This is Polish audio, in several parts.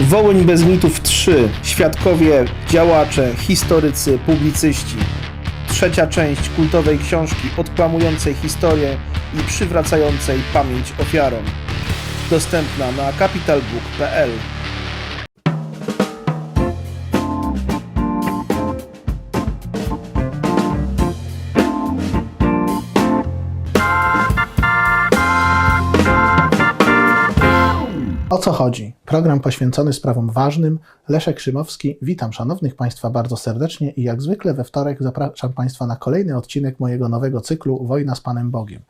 Wołyń bez mitów 3. Świadkowie, działacze, historycy, publicyści. Trzecia część kultowej książki odklamującej historię i przywracającej pamięć ofiarom. Dostępna na capitalbook.pl. chodzi? Program poświęcony sprawom ważnym. Leszek Szymowski. Witam szanownych Państwa bardzo serdecznie i jak zwykle we wtorek zapraszam Państwa na kolejny odcinek mojego nowego cyklu Wojna z Panem Bogiem.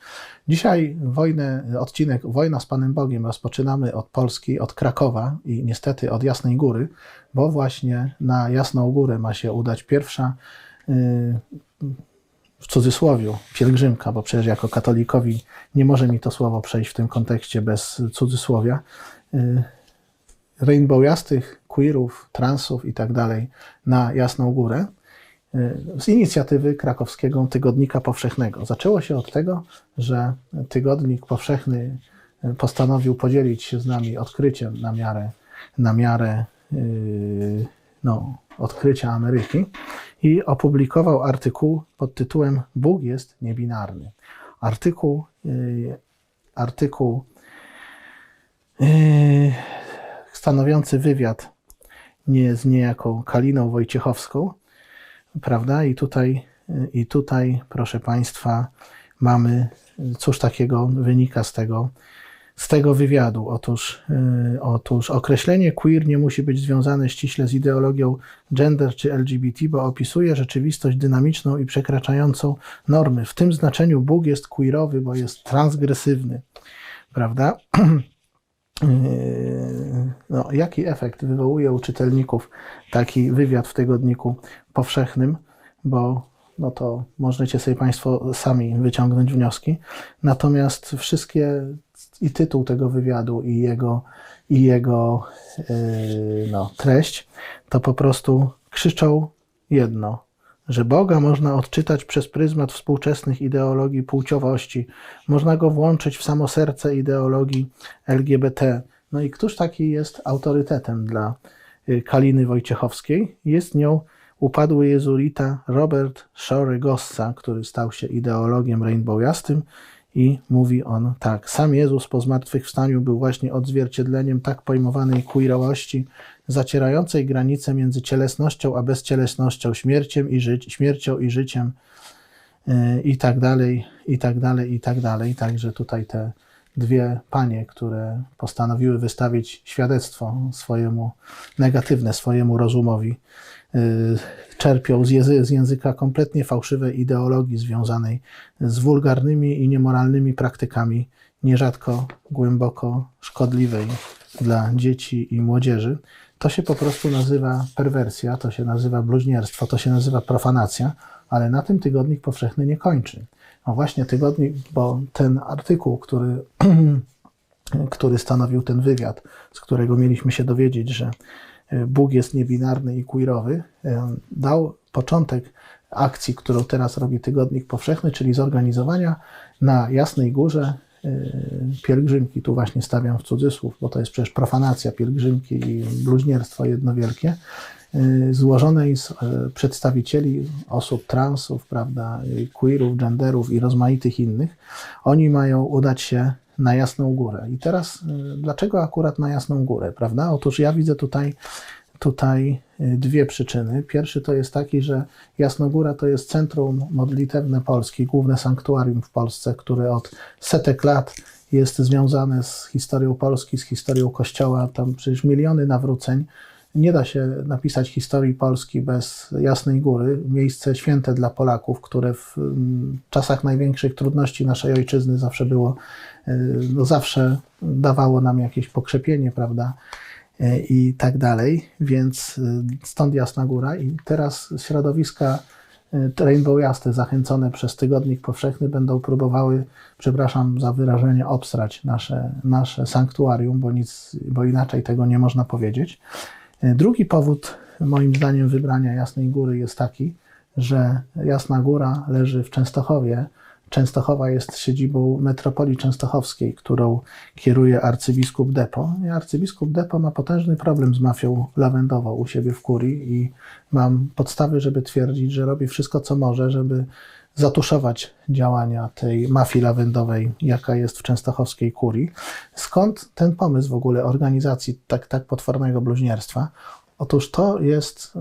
Dzisiaj wojnę, odcinek Wojna z Panem Bogiem rozpoczynamy od Polski, od Krakowa i niestety od Jasnej Góry, bo właśnie na Jasną Górę ma się udać pierwsza yy, w cudzysłowiu pielgrzymka, bo przecież jako katolikowi nie może mi to słowo przejść w tym kontekście bez cudzysłowia, y, rainbowjastych, queerów, transów i tak dalej na Jasną Górę y, z inicjatywy krakowskiego Tygodnika Powszechnego. Zaczęło się od tego, że Tygodnik Powszechny y, postanowił podzielić się z nami odkryciem na miarę, na miarę no, odkrycia Ameryki i opublikował artykuł pod tytułem Bóg jest niebinarny. Artykuł, artykuł stanowiący wywiad nie z niejaką Kaliną Wojciechowską, prawda? I tutaj, yy, I tutaj, proszę Państwa, mamy, cóż takiego wynika z tego, z tego wywiadu. Otóż, yy, otóż określenie queer nie musi być związane ściśle z ideologią gender czy LGBT, bo opisuje rzeczywistość dynamiczną i przekraczającą normy. W tym znaczeniu Bóg jest queerowy, bo jest transgresywny. Prawda? Yy, No, jaki efekt wywołuje u czytelników taki wywiad w tygodniku powszechnym, bo no to możecie sobie Państwo sami wyciągnąć wnioski. Natomiast wszystkie i tytuł tego wywiadu, i jego, i jego yy, no, treść, to po prostu krzyczą jedno, że Boga można odczytać przez pryzmat współczesnych ideologii płciowości, można go włączyć w samo serce ideologii LGBT. No i któż taki jest autorytetem dla y, Kaliny Wojciechowskiej? Jest nią upadły jezulita Robert Shore Gossa, który stał się ideologiem rainbowjastym i mówi on tak. Sam Jezus po zmartwychwstaniu był właśnie odzwierciedleniem tak pojmowanej queerowości, zacierającej granicę między cielesnością a bezcielesnością, śmiercią i, ży śmiercią i życiem yy, i tak dalej, i tak dalej, i tak dalej. Także tutaj te dwie panie, które postanowiły wystawić świadectwo swojemu, negatywne swojemu rozumowi, yy, czerpią z, jezy, z języka kompletnie fałszywej ideologii związanej z wulgarnymi i niemoralnymi praktykami, nierzadko głęboko szkodliwej dla dzieci i młodzieży. To się po prostu nazywa perwersja, to się nazywa bluźnierstwo, to się nazywa profanacja, ale na tym tygodnik powszechny nie kończy. No właśnie tygodnik, bo ten artykuł, który, który stanowił ten wywiad, z którego mieliśmy się dowiedzieć, że Bóg jest niebinarny i queerowy, dał początek akcji, którą teraz robi Tygodnik Powszechny, czyli zorganizowania na Jasnej Górze pielgrzymki, tu właśnie stawiam w cudzysłów, bo to jest przecież profanacja pielgrzymki i bluźnierstwo jedno wielkie, złożonej z przedstawicieli osób transów, prawda, queerów, genderów i rozmaitych innych. Oni mają udać się na Jasną Górę. I teraz dlaczego akurat na Jasną Górę, prawda? Otóż ja widzę tutaj, tutaj dwie przyczyny. Pierwszy to jest taki, że Jasnogóra to jest centrum modlitewne Polski, główne sanktuarium w Polsce, które od setek lat jest związane z historią Polski, z historią Kościoła. Tam przecież miliony nawróceń. Nie da się napisać historii Polski bez Jasnej Góry, miejsce święte dla Polaków, które w czasach największych trudności naszej ojczyzny zawsze było, no zawsze dawało nam jakieś pokrzepienie, prawda, i tak dalej, więc stąd Jasna Góra i teraz środowiska rainbowjaste zachęcone przez Tygodnik Powszechny będą próbowały, przepraszam za wyrażenie, obsrać nasze, nasze sanktuarium, bo, nic, bo inaczej tego nie można powiedzieć. Drugi powód, moim zdaniem, wybrania Jasnej Góry jest taki, że Jasna Góra leży w Częstochowie, Częstochowa jest siedzibą metropolii częstochowskiej, którą kieruje arcybiskup Depo. I arcybiskup Depo ma potężny problem z mafią lawendową u siebie w kurii i mam podstawy, żeby twierdzić, że robi wszystko, co może, żeby zatuszować działania tej mafii lawendowej, jaka jest w częstochowskiej kurii. Skąd ten pomysł w ogóle organizacji tak, tak potwornego bluźnierstwa? Otóż to jest,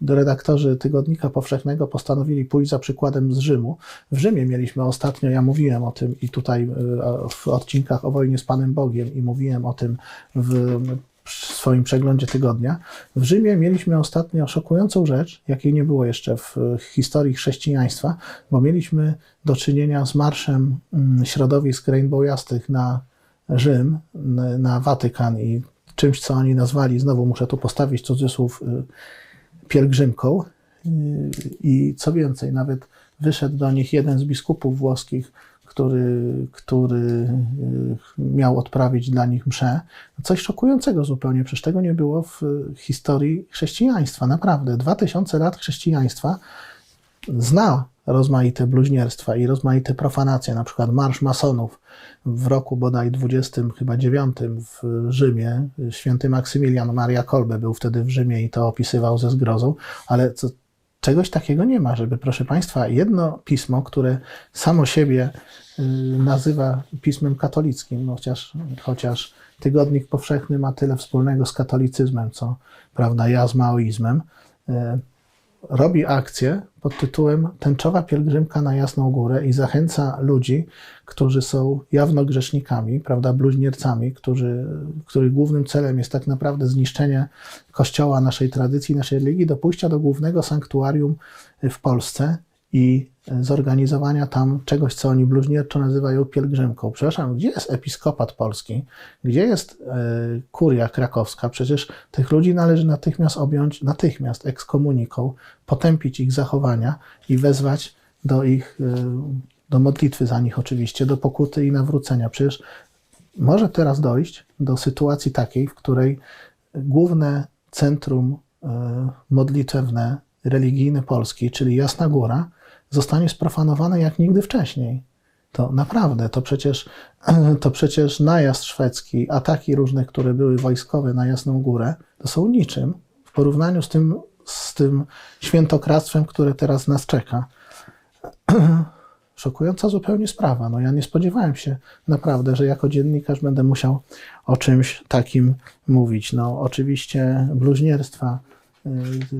yy, redaktorzy Tygodnika Powszechnego postanowili pójść za przykładem z Rzymu. W Rzymie mieliśmy ostatnio, ja mówiłem o tym i tutaj yy, w odcinkach o wojnie z Panem Bogiem i mówiłem o tym w swoim przeglądzie tygodnia. W Rzymie mieliśmy ostatnio szokującą rzecz, jakiej nie było jeszcze w historii chrześcijaństwa, bo mieliśmy do czynienia z marszem mm, środowisk rainbowjastych na Rzym, na Watykan i czymś, co oni nazwali, znowu muszę tu postawić cudzysłów, y, pielgrzymką. Y, I co więcej, nawet wyszedł do nich jeden z biskupów włoskich, który, który y, miał odprawić dla nich mszę. Coś szokującego zupełnie, przecież tego nie było w historii chrześcijaństwa. Naprawdę, 2000 lat chrześcijaństwa zna rozmaite bluźnierstwa i rozmaite profanacje, na przykład Marsz Masonów w roku bodaj 20, chyba 9 w Rzymie. Święty Maksymilian Maria Kolbe był wtedy w Rzymie i to opisywał ze zgrozą, ale co, czegoś takiego nie ma, żeby, proszę Państwa, jedno pismo, które samo siebie y, nazywa pismem katolickim, no chociaż, chociaż Tygodnik Powszechny ma tyle wspólnego z katolicyzmem, co, prawda, ja z maoizmem, y, robi akcję pod tytułem Tęczowa pielgrzymka na Jasną Górę i zachęca ludzi, którzy są jawno grzesznikami, prawda, bluźniercami, którzy, których głównym celem jest tak naprawdę zniszczenie kościoła, naszej tradycji, naszej religii, do pójścia do głównego sanktuarium w Polsce i zorganizowania tam czegoś, co oni bluźnierczo nazywają pielgrzymką. Przepraszam, gdzie jest episkopat polski? Gdzie jest e, kuria krakowska? Przecież tych ludzi należy natychmiast objąć, natychmiast ekskomuniką, potępić ich zachowania i wezwać do ich, e, do modlitwy za nich oczywiście, do pokuty i nawrócenia. Przecież może teraz dojść do sytuacji takiej, w której główne centrum e, modlitewne, religijne Polski, czyli Jasna Góra, zostanie sprofanowane jak nigdy wcześniej. To naprawdę, to przecież, to przecież najazd szwedzki, ataki różne, które były wojskowe na Jasną Górę, to są niczym w porównaniu z tym, z tym świętokradztwem, które teraz nas czeka. Szokująca zupełnie sprawa. No ja nie spodziewałem się naprawdę, że jako dziennikarz będę musiał o czymś takim mówić. No oczywiście bluźnierstwa,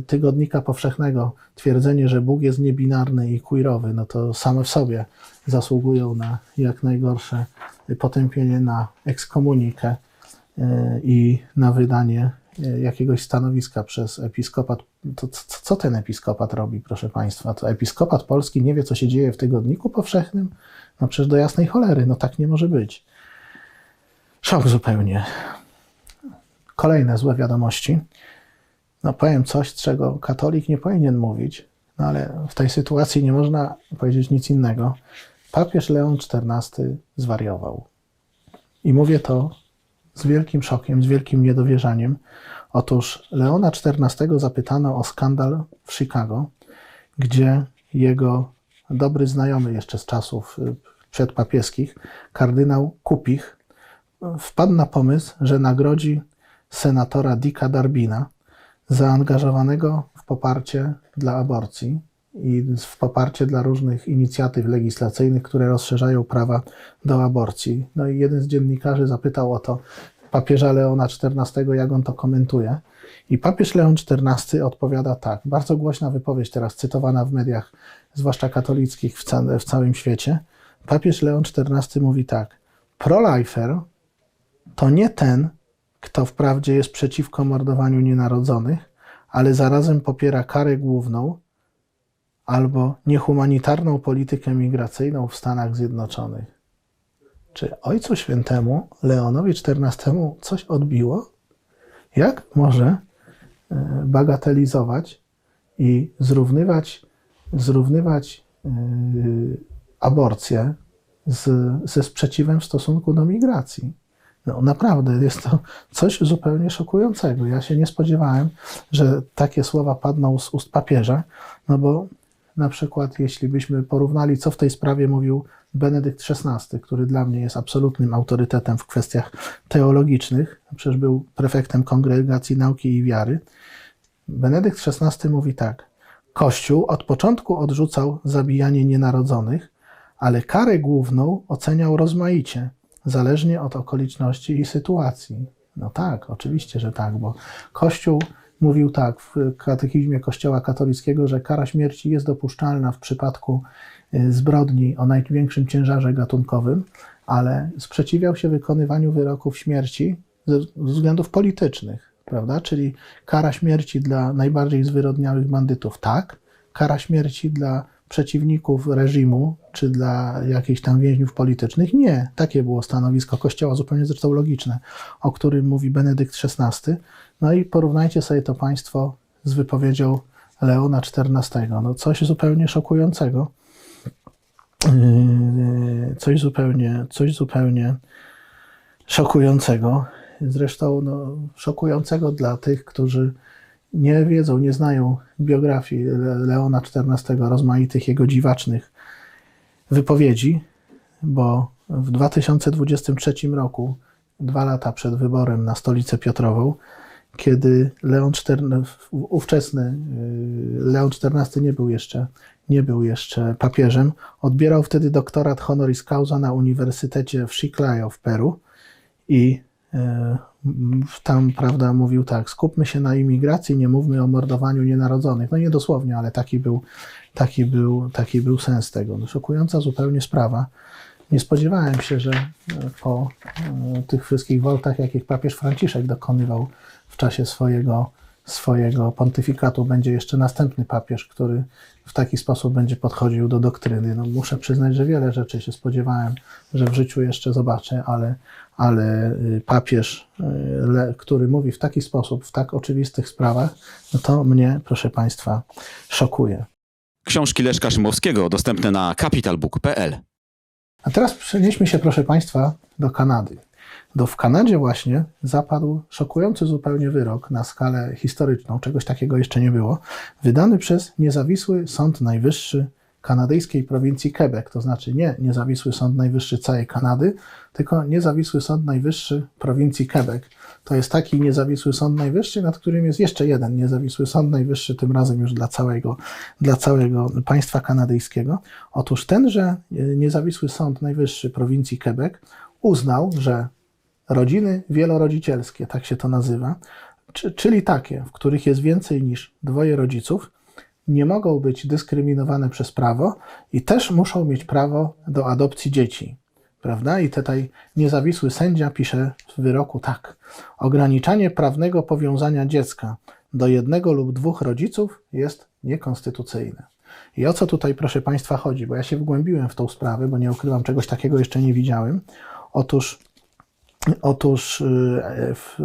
tygodnika powszechnego, twierdzenie, że Bóg jest niebinarny i queerowy, no to same w sobie zasługują na jak najgorsze potępienie, na ekskomunikę y, i na wydanie y, jakiegoś stanowiska przez episkopat. To co ten episkopat robi, proszę Państwa? To episkopat polski nie wie, co się dzieje w tygodniku powszechnym? No przecież do jasnej cholery, no tak nie może być. Szok zupełnie. Kolejne złe wiadomości. No powiem coś, czego katolik nie powinien mówić, no ale w tej sytuacji nie można powiedzieć nic innego. Papież Leon XIV zwariował. I mówię to z wielkim szokiem, z wielkim niedowierzaniem. Otóż Leona XIV zapytano o skandal w Chicago, gdzie jego dobry znajomy jeszcze z czasów y, przedpapieskich, kardynał Kupich, wpadł na pomysł, że nagrodzi senatora Dicka Darbina, zaangażowanego w poparcie dla aborcji i w poparcie dla różnych inicjatyw legislacyjnych, które rozszerzają prawa do aborcji. No i jeden z dziennikarzy zapytał o to papieża Leona XIV, jak on to komentuje. I papież Leon XIV odpowiada tak. Bardzo głośna wypowiedź teraz cytowana w mediach, zwłaszcza katolickich w, ca- w całym świecie. Papież Leon XIV mówi tak. Prolifer to nie ten, kto wprawdzie jest przeciwko mordowaniu nienarodzonych, ale zarazem popiera karę główną albo niehumanitarną politykę migracyjną w Stanach Zjednoczonych. Czy Ojcu Świętemu, Leonowi XIV, coś odbiło? Jak może e, bagatelizować i zrównywać, zrównywać e, aborcję z, ze sprzeciwem w stosunku do migracji? No, naprawdę jest to coś zupełnie szokującego. Ja się nie spodziewałem, że takie słowa padną z ust papieża, no bo na przykład jeśli byśmy porównali, co w tej sprawie mówił Benedykt XVI, który dla mnie jest absolutnym autorytetem w kwestiach teologicznych, przecież był prefektem Kongregacji Nauki i Wiary. Benedykt XVI mówi tak: Kościół od początku odrzucał zabijanie nienarodzonych, ale karę główną oceniał rozmaicie, zależnie od okoliczności i sytuacji. No tak, oczywiście, że tak, bo Kościół mówił tak w katechizmie Kościoła katolickiego, że kara śmierci jest dopuszczalna w przypadku y, zbrodni o największym ciężarze gatunkowym, ale sprzeciwiał się wykonywaniu wyroków śmierci ze ze względów politycznych, prawda? Czyli kara śmierci dla najbardziej zwyrodniałych bandytów, tak, kara śmierci dla przeciwników reżimu czy dla jakichś tam więźniów politycznych, nie. Takie było stanowisko Kościoła, zupełnie zresztą logiczne, o którym mówi Benedykt XVI. No i porównajcie sobie to Państwo z wypowiedzią Leona XIV. No coś zupełnie szokującego. Yy, Coś zupełnie, coś zupełnie szokującego. Zresztą no, szokującego dla tych, którzy nie wiedzą, nie znają biografii Le- Leona XIV, rozmaitych jego dziwacznych wypowiedzi, bo w 2023 roku, dwa lata przed wyborem na stolicę Piotrową, kiedy Leon XIV, ówczesny yy, Leon XIV nie był jeszcze, nie był jeszcze papieżem, odbierał wtedy doktorat honoris causa na Uniwersytecie w Chiclayo w Peru i m, tam, prawda, mówił tak, skupmy się na imigracji, nie mówmy o mordowaniu nienarodzonych. No nie dosłownie, ale taki był, taki był, taki był sens tego. No, szokująca zupełnie sprawa. Nie spodziewałem się, że e, po e, tych wszystkich woltach, jakich papież Franciszek dokonywał w czasie swojego, swojego pontyfikatu, będzie jeszcze następny papież, który w taki sposób będzie podchodził do doktryny. No, muszę przyznać, że wiele rzeczy się spodziewałem, że w życiu jeszcze zobaczę, ale, ale y, papież, y, który mówi w taki sposób, w tak oczywistych sprawach, no to mnie, proszę Państwa, szokuje. Książki Leszka Szymowskiego dostępne na capitalbook.pl. A teraz przenieśmy się, proszę Państwa, do Kanady. Do, w Kanadzie właśnie zapadł szokujący zupełnie wyrok na skalę historyczną, czegoś takiego jeszcze nie było, wydany przez niezawisły Sąd Najwyższy kanadyjskiej prowincji Quebec, to znaczy nie niezawisły Sąd Najwyższy całej Kanady, tylko niezawisły Sąd Najwyższy prowincji Quebec. To jest taki niezawisły Sąd Najwyższy, nad którym jest jeszcze jeden niezawisły Sąd Najwyższy, tym razem już dla całego, dla całego państwa kanadyjskiego. Otóż tenże e, niezawisły Sąd Najwyższy prowincji Quebec uznał, że rodziny wielorodzicielskie, tak się to nazywa, czy, czyli takie, w których jest więcej niż dwoje rodziców, nie mogą być dyskryminowane przez prawo i też muszą mieć prawo do adopcji dzieci. Prawda? I tutaj niezawisły sędzia pisze w wyroku tak. Ograniczanie prawnego powiązania dziecka do jednego lub dwóch rodziców jest niekonstytucyjne. I o co tutaj, proszę Państwa, chodzi? Bo ja się wgłębiłem w tą sprawę, bo nie ukrywam, czegoś takiego jeszcze nie widziałem. Otóż, otóż y, w,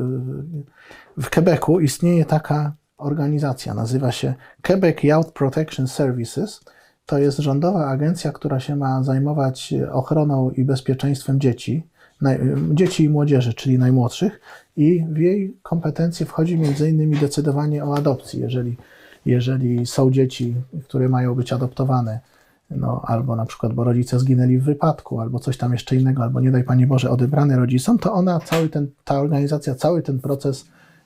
w Quebecu istnieje taka organizacja, nazywa się Quebec Youth Protection Services. To jest rządowa agencja, która się ma zajmować ochroną i bezpieczeństwem dzieci, naj, dzieci i młodzieży, czyli najmłodszych, i w jej kompetencje wchodzi m.in. decydowanie o adopcji. Jeżeli, jeżeli są dzieci, które mają być adoptowane, no, albo na przykład, bo rodzice zginęli w wypadku, albo coś tam jeszcze innego, albo nie daj Panie Boże, odebrane rodzicom, to ona, cały ten, ta organizacja, cały ten proces,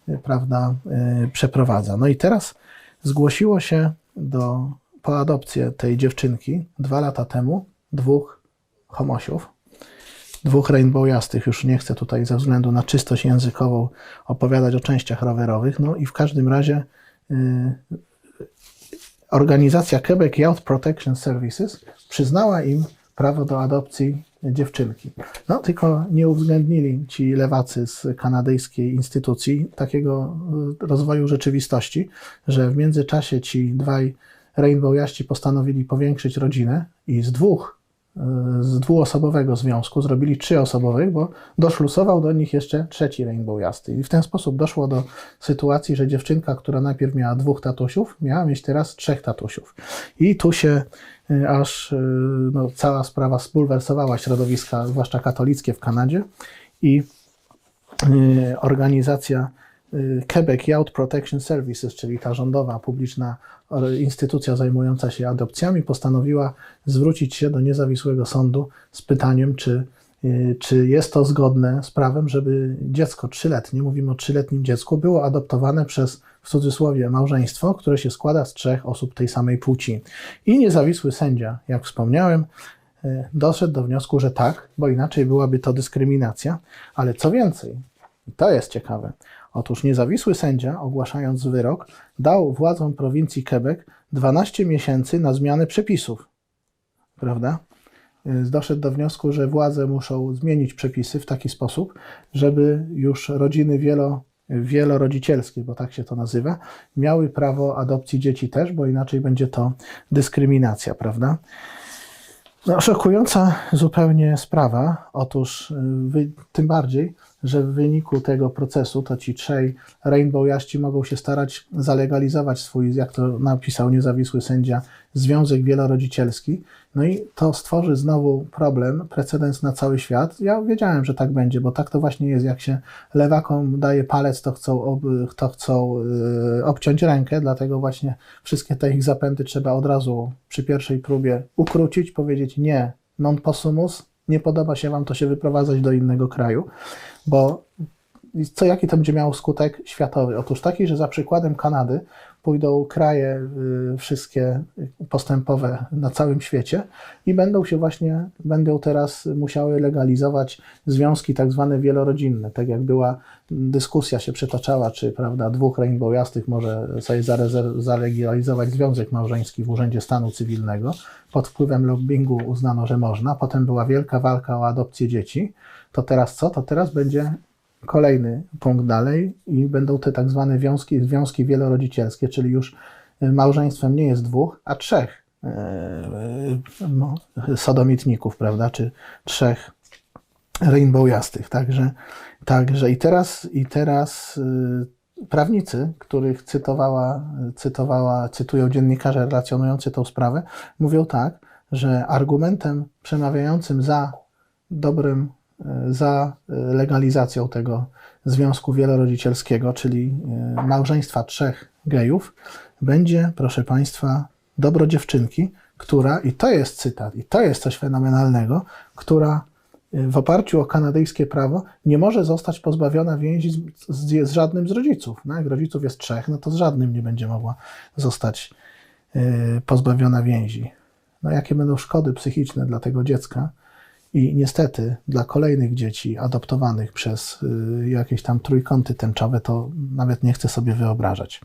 y, prawda, y, przeprowadza. No i teraz zgłosiło się do, po adopcję tej dziewczynki dwa lata temu dwóch homosiów, dwóch rainbowiastych. Już nie chcę tutaj ze względu na czystość językową opowiadać o częściach rowerowych. No i w każdym razie y, organizacja Quebec Youth Protection Services przyznała im prawo do adopcji dziewczynki. No tylko nie uwzględnili ci lewacy z kanadyjskiej instytucji takiego y, rozwoju rzeczywistości, że w międzyczasie ci dwaj rainbowiaści postanowili powiększyć rodzinę i z dwóch z dwuosobowego związku zrobili trzyosobowych, bo doszlusował do nich jeszcze trzeci rainbow jasty. I w ten sposób doszło do sytuacji, że dziewczynka, która najpierw miała dwóch tatusiów, miała mieć teraz trzech tatusiów. I tu się y, aż y, no, cała sprawa spulwersowała środowiska, zwłaszcza katolickie w Kanadzie i organizacja Quebec Youth Protection Services, czyli ta rządowa, publiczna or- instytucja zajmująca się adopcjami, postanowiła zwrócić się do niezawisłego sądu z pytaniem, czy, y, czy jest to zgodne z prawem, żeby dziecko trzyletnie, mówimy o trzyletnim dziecku, było adoptowane przez w cudzysłowie małżeństwo, które się składa z trzech osób tej samej płci. I niezawisły sędzia, jak wspomniałem, y, doszedł do wniosku, że tak, bo inaczej byłaby to dyskryminacja, ale co więcej, to jest ciekawe. Otóż niezawisły sędzia, ogłaszając wyrok, dał władzom prowincji Quebec 12 miesięcy na zmianę przepisów. Prawda? Y, Doszedł do wniosku, że władze muszą zmienić przepisy w taki sposób, żeby już rodziny wielo, wielorodzicielskie, bo tak się to nazywa, miały prawo adopcji dzieci też, bo inaczej będzie to dyskryminacja, prawda? No, szokująca zupełnie sprawa. Otóż, y, tym bardziej, że w wyniku tego procesu to ci trzej rainbow jaści mogą się starać zalegalizować swój, jak to napisał niezawisły sędzia, związek wielorodzicielski. No i to stworzy znowu problem, precedens na cały świat. Ja wiedziałem, że tak będzie, bo tak to właśnie jest. Jak się lewakom daje palec, to chcą, ob, to chcą yy, obciąć rękę, dlatego właśnie wszystkie te ich zapędy trzeba od razu przy pierwszej próbie ukrócić, powiedzieć nie, non possumus, nie podoba się wam, to się wyprowadzać do innego kraju, bo co, jaki to będzie miało skutek światowy? Otóż taki, że za przykładem Kanady pójdą kraje y, wszystkie postępowe na całym świecie i będą się właśnie, będą teraz musiały legalizować związki tak zwane wielorodzinne. Tak jak była dyskusja się przytaczała, czy prawda, dwóch rainbow jastych może sobie zalegalizować związek małżeński w Urzędzie Stanu Cywilnego. Pod wpływem lobbingu uznano, że można. Potem była wielka walka o adopcję dzieci. To teraz co? To teraz będzie kolejny punkt dalej i będą te tak zwane związki, związki wielorodzicielskie, czyli już y, małżeństwem nie jest dwóch, a trzech e, e, no, sodomitników, prawda, czy trzech rainbow jastych. Także, także i teraz, i teraz prawnicy, których cytowała, cytowała, cytują dziennikarze relacjonujący tą sprawę, mówią tak, że argumentem przemawiającym za dobrym e, za e, legalizacją tego związku wielorodzicielskiego, czyli e, małżeństwa trzech gejów, będzie, proszę Państwa, dobro dziewczynki, która, i to jest cytat, i to jest coś fenomenalnego, która e, w oparciu o kanadyjskie prawo nie może zostać pozbawiona więzi z, z, z żadnym z rodziców. No, jak rodziców jest trzech, no to z żadnym nie będzie mogła zostać pozbawiona więzi. No, jakie będą szkody psychiczne dla tego dziecka, i niestety dla kolejnych dzieci adoptowanych przez y, jakieś tam trójkąty tęczowe, to nawet nie chcę sobie wyobrażać.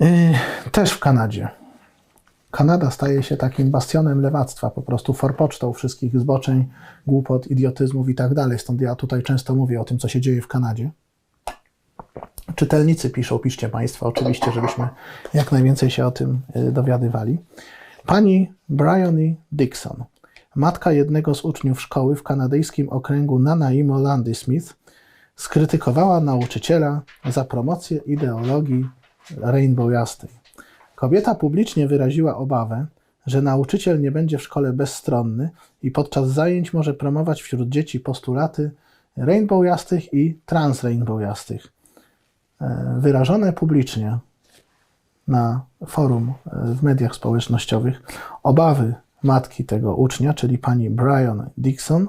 Y, Też w Kanadzie. Kanada staje się takim bastionem lewactwa, po prostu forpocztą wszystkich zboczeń, głupot, idiotyzmów i tak dalej. Stąd ja tutaj często mówię o tym, co się dzieje w Kanadzie. Czytelnicy piszą, piszcie Państwo, oczywiście, żebyśmy jak najwięcej się o tym y, dowiadywali. Pani Bryony Dixon, matka jednego z uczniów szkoły w kanadyjskim okręgu Nanaimo Landy Smith, skrytykowała nauczyciela za promocję ideologii rainbow jastej. Kobieta publicznie wyraziła obawę, że nauczyciel nie będzie w szkole bezstronny i podczas zajęć może promować wśród dzieci postulaty rainbow jastych i trans rainbow jastych. E, Wyrażone publicznie na forum e, w mediach społecznościowych obawy matki tego ucznia, czyli pani Brian Dixon,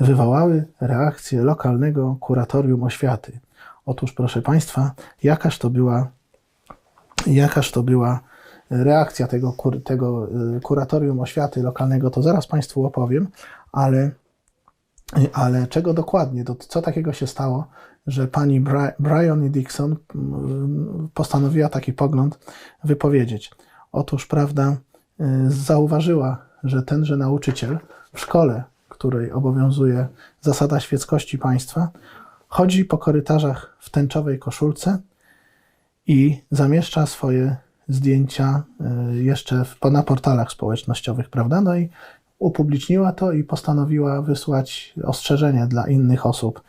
wywołały reakcję lokalnego kuratorium oświaty. Otóż, proszę Państwa, jakaż to była, jakaż to była reakcja tego, tego y, kuratorium oświaty lokalnego, to zaraz Państwu opowiem, ale, ale czego dokładnie, to co takiego się stało, że pani Bri- Brian Dixon mm, postanowiła taki pogląd wypowiedzieć. Otóż, prawda, zauważyła, że tenże nauczyciel w szkole, której obowiązuje zasada świeckości państwa, chodzi po korytarzach w tęczowej koszulce i zamieszcza swoje zdjęcia y, jeszcze na portalach społecznościowych, prawda? No i upubliczniła to i postanowiła wysłać ostrzeżenie dla innych osób,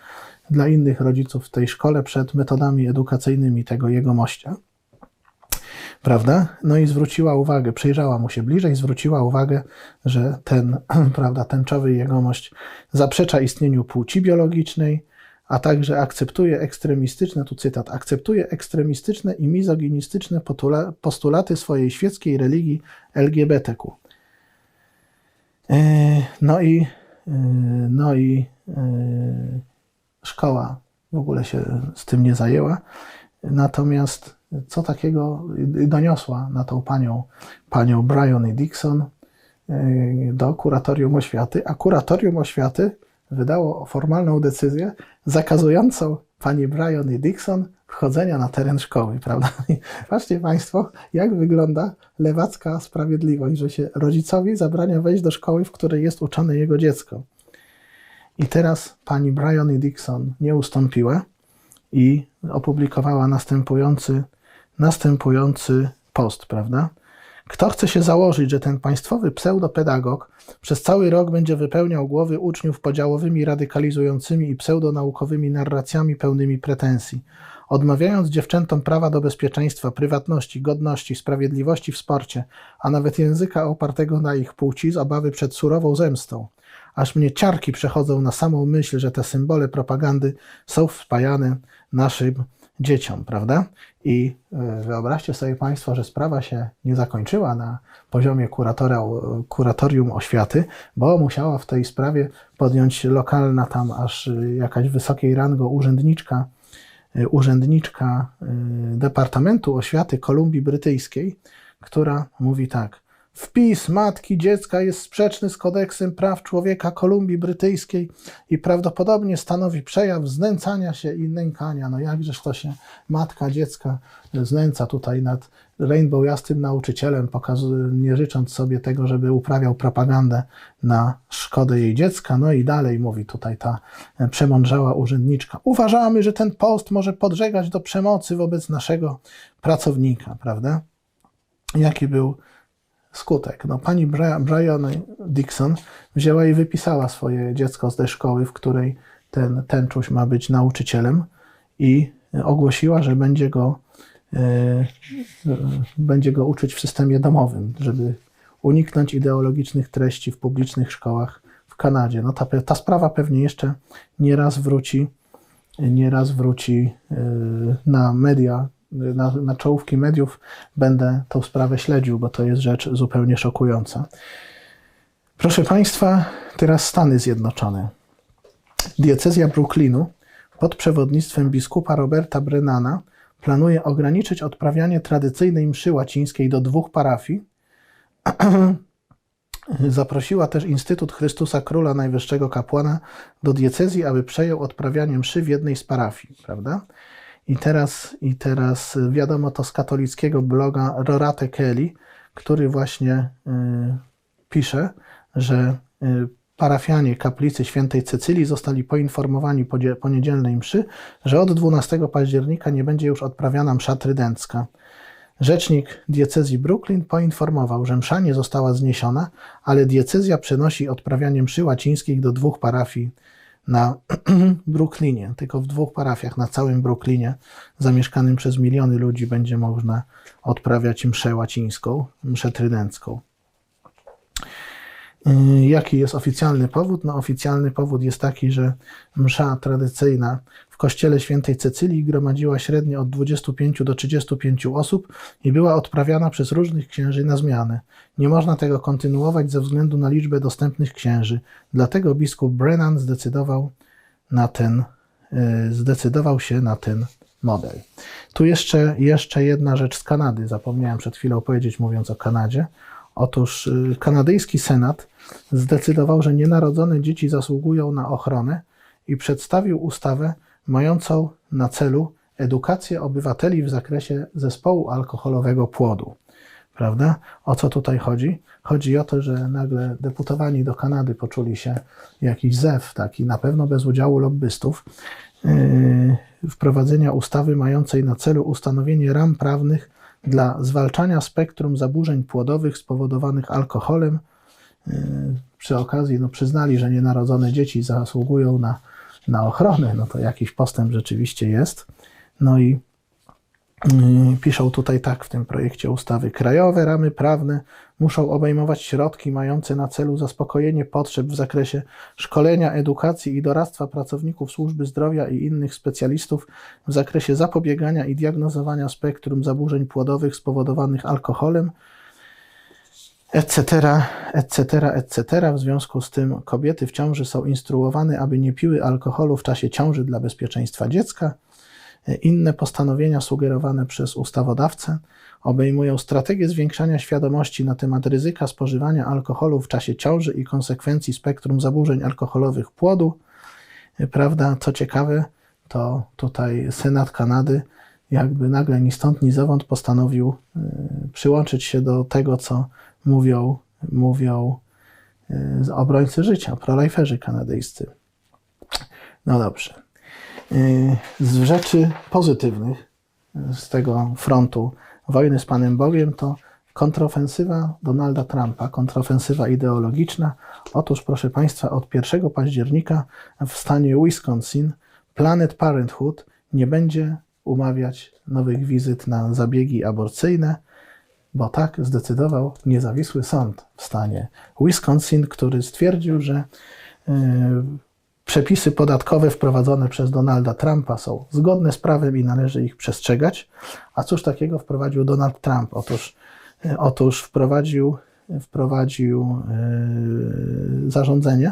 dla innych rodziców w tej szkole przed metodami edukacyjnymi tego jegomościa prawda? No i zwróciła uwagę, przyjrzała mu się bliżej, zwróciła uwagę, że ten, prawda, tęczowy jegomość zaprzecza istnieniu płci biologicznej, a także akceptuje ekstremistyczne, tu cytat, akceptuje ekstremistyczne i mizoginistyczne postulaty swojej świeckiej religii LGBTQ. E, No i, e, no i e, szkoła w ogóle się z tym nie zajęła. Natomiast co takiego doniosła na tą panią, panią Brian i Dixon y, do kuratorium oświaty, a kuratorium oświaty wydało formalną decyzję zakazującą pani Brian i Dixon wchodzenia na teren szkoły, prawda? I patrzcie Państwo, jak wygląda lewacka sprawiedliwość, że się rodzicowi zabrania wejść do szkoły, w której jest uczone jego dziecko. I teraz pani Brian i Dixon nie ustąpiła i opublikowała następujący, następujący post, prawda? Kto chce się założyć, że ten państwowy pseudopedagog przez cały rok będzie wypełniał głowy uczniów podziałowymi, radykalizującymi i pseudonaukowymi narracjami pełnymi pretensji, odmawiając dziewczętom prawa do bezpieczeństwa, prywatności, godności, sprawiedliwości w sporcie, a nawet języka opartego na ich płci z obawy przed surową zemstą, aż mnie ciarki przechodzą na samą myśl, że te symbole propagandy są wpajane naszym dzieciom, prawda? I e, wyobraźcie sobie Państwo, że sprawa się nie zakończyła na poziomie kuratora, kuratorium oświaty, bo musiała w tej sprawie podjąć lokalna tam aż jakaś wysokiej rango urzędniczka, e, urzędniczka e, Departamentu Oświaty Kolumbii Brytyjskiej, która mówi tak. Wpis matki dziecka jest sprzeczny z kodeksem praw człowieka Kolumbii Brytyjskiej i prawdopodobnie stanowi przejaw znęcania się i nękania. No jakżeż to się matka dziecka znęca tutaj nad Rainbow Jasnym nauczycielem, nie życząc sobie tego, żeby uprawiał propagandę na szkodę jej dziecka. No i dalej mówi tutaj ta przemądrzała urzędniczka. Uważamy, że ten post może podżegać do przemocy wobec naszego pracownika, prawda? Jaki był skutek. No, pani Brian Dixon wzięła i wypisała swoje dziecko z tej szkoły, w której ten tęczuś ma być nauczycielem i ogłosiła, że będzie go, e, będzie go uczyć w systemie domowym, żeby uniknąć ideologicznych treści w publicznych szkołach w Kanadzie. No ta, ta sprawa pewnie jeszcze nie raz wróci, nie raz wróci e, na media, na, na czołówki mediów. Będę tą sprawę śledził, bo to jest rzecz zupełnie szokująca. Proszę Państwa, teraz Stany Zjednoczone. Diecezja Brooklynu pod przewodnictwem biskupa Roberta Brennana planuje ograniczyć odprawianie tradycyjnej mszy łacińskiej do dwóch parafii. Zaprosiła też Instytut Chrystusa Króla Najwyższego Kapłana do diecezji, aby przejął odprawianie mszy w jednej z parafii, prawda? I teraz, I teraz wiadomo to z katolickiego bloga Rorate Kelly, który właśnie y, pisze, że y, parafianie kaplicy świętej Cecylii zostali poinformowani po, dzie- po niedzielnej mszy, że od 12 października nie będzie już odprawiana msza trydencka. Rzecznik diecezji Brooklyn poinformował, że msza nie została zniesiona, ale diecezja przenosi odprawianie mszy łacińskich do dwóch parafii na Brooklynie, tylko w dwóch parafiach na całym Brooklynie, zamieszkanym przez miliony ludzi, będzie można odprawiać mszę łacińską, mszę trydencką. Yy, Jaki jest oficjalny powód? No, oficjalny powód jest taki, że msza tradycyjna w kościele świętej Cecylii gromadziła średnio od 25 do 35 osób i była odprawiana przez różnych księży na zmianę. Nie można tego kontynuować ze względu na liczbę dostępnych księży. Dlatego biskup Brennan zdecydował na ten, yy, zdecydował się na ten model. Tu jeszcze, jeszcze jedna rzecz z Kanady. Zapomniałem przed chwilą powiedzieć, mówiąc o Kanadzie. Otóż y, kanadyjski senat zdecydował, że nienarodzone dzieci zasługują na ochronę i przedstawił ustawę mającą na celu edukację obywateli w zakresie zespołu alkoholowego płodu. Prawda? O co tutaj chodzi? Chodzi o to, że nagle deputowani do Kanady poczuli się jakiś zew, taki na pewno bez udziału lobbystów, yy, wprowadzenia ustawy mającej na celu ustanowienie ram prawnych dla zwalczania spektrum zaburzeń płodowych spowodowanych alkoholem. Yy, Przy okazji no, przyznali, że nienarodzone dzieci zasługują na, na ochronę, no to jakiś postęp rzeczywiście jest. No i Yy, Piszą tutaj tak w tym projekcie ustawy. Krajowe ramy prawne muszą obejmować środki mające na celu zaspokojenie potrzeb w zakresie szkolenia, edukacji i doradztwa pracowników służby zdrowia i innych specjalistów w zakresie zapobiegania i diagnozowania spektrum zaburzeń płodowych spowodowanych alkoholem, etc., etc., etc. W związku z tym kobiety w ciąży są instruowane, aby nie piły alkoholu w czasie ciąży dla bezpieczeństwa dziecka. Inne postanowienia sugerowane przez ustawodawcę obejmują strategię zwiększania świadomości na temat ryzyka spożywania alkoholu w czasie ciąży i konsekwencji spektrum zaburzeń alkoholowych płodu. Prawda, co ciekawe, to tutaj Senat Kanady jakby nagle ni stąd, ni zowąd postanowił y, przyłączyć się do tego, co mówią, mówią y, obrońcy życia, proliferzy kanadyjscy. No dobrze. Y, Z rzeczy pozytywnych y, z tego frontu wojny z Panem Bogiem to kontrofensywa Donalda Trumpa, kontrofensywa ideologiczna. Otóż, proszę Państwa, od 1 października w stanie Wisconsin Planet Parenthood nie będzie umawiać nowych wizyt na zabiegi aborcyjne, bo tak zdecydował niezawisły sąd w stanie Wisconsin, który stwierdził, że y, przepisy podatkowe wprowadzone przez Donalda Trumpa są zgodne z prawem i należy ich przestrzegać. A cóż takiego wprowadził Donald Trump? Otóż, y, otóż wprowadził, wprowadził y, zarządzenie,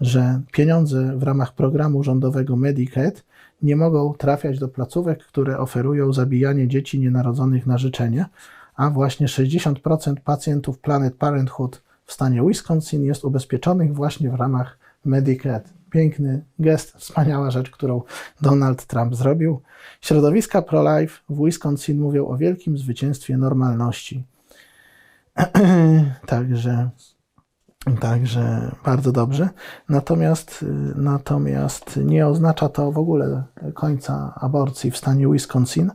że pieniądze w ramach programu rządowego Medicaid nie mogą trafiać do placówek, które oferują zabijanie dzieci nienarodzonych na życzenie, a właśnie 60% pacjentów Planet Parenthood w stanie Wisconsin jest ubezpieczonych właśnie w ramach Medicaid. Piękny gest, wspaniała rzecz, którą Donald Trump zrobił. Środowiska pro-life w Wisconsin mówią o wielkim zwycięstwie normalności. Także Także bardzo dobrze. Natomiast, natomiast nie oznacza to w ogóle końca aborcji w stanie Wisconsin,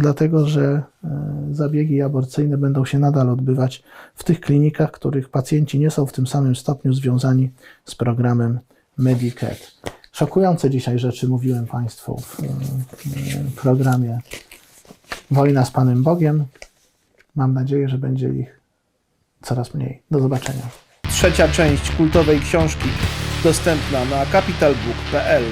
dlatego że y, zabiegi aborcyjne będą się nadal odbywać w tych klinikach, których pacjenci nie są w tym samym stopniu związani z programem Medicaid. Szokujące dzisiaj rzeczy mówiłem Państwu w y, programie Wojna z Panem Bogiem. Mam nadzieję, że będzie ich coraz mniej. Do zobaczenia. Trzecia część kultowej książki dostępna na capitalbook.pl